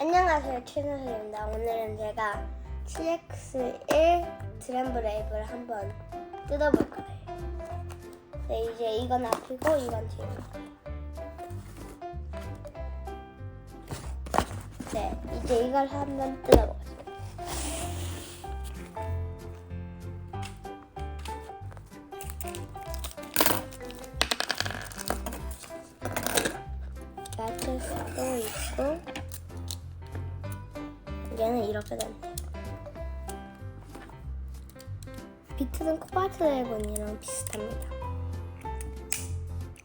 안녕하세요 최선생입니다. 오늘은 제가 CX1 드램브레이브를 한번 뜯어볼 거예요. 네, 이제 이건 앞이고 이건 뒤고. 네, 이제 이걸 한번 뜯어보겠습 얘는 이렇게 됐네요. 비트는 코발트 드래곤이랑 비슷합니다.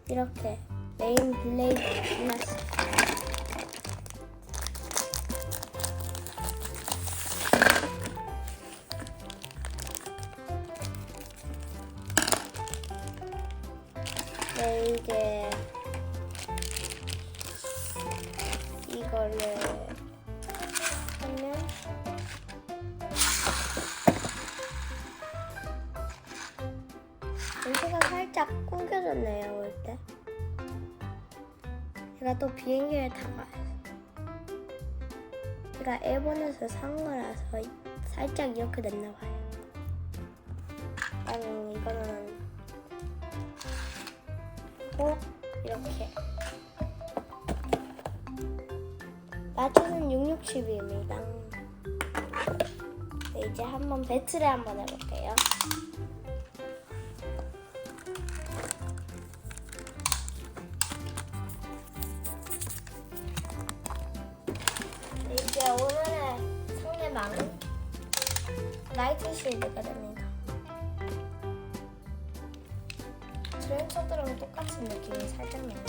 이렇게 메인 블레이드 끝났어요. 네, 이제 이거를 냄새가 살짝 구겨졌네요 올 때. 제가 또 비행기를 왔어요. 제가 일본에서 산 거라서 살짝 이렇게 됐나 봐요. 아니 이거는 꼭 이렇게 마트는 660입니다. 네, 이제 한번 배틀을 한번 해볼게요. 네, 오늘의 상대방은 나이트 실드가 됩니다. 트렌처드랑 똑같은 느낌이 살짝 나네요.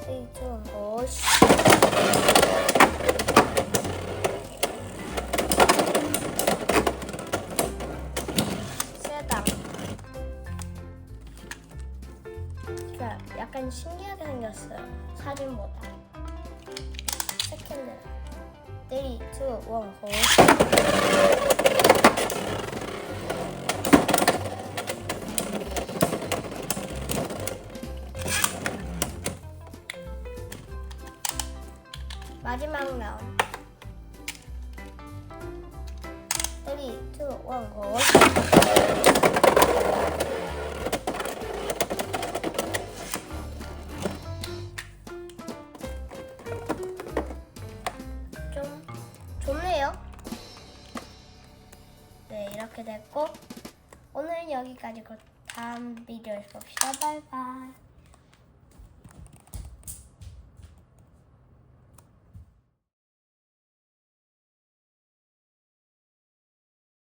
세이트 오씨. 세다. 약간 신기하게 생겼어요. 사진보다. 세컨드. 3, 2, 1, 호. 마지막 라운드. 3, 2, 1, 호. 네, 이렇게 됐고 오늘은 여기까지고 다음 비디오에서 봅시다. 바이바이.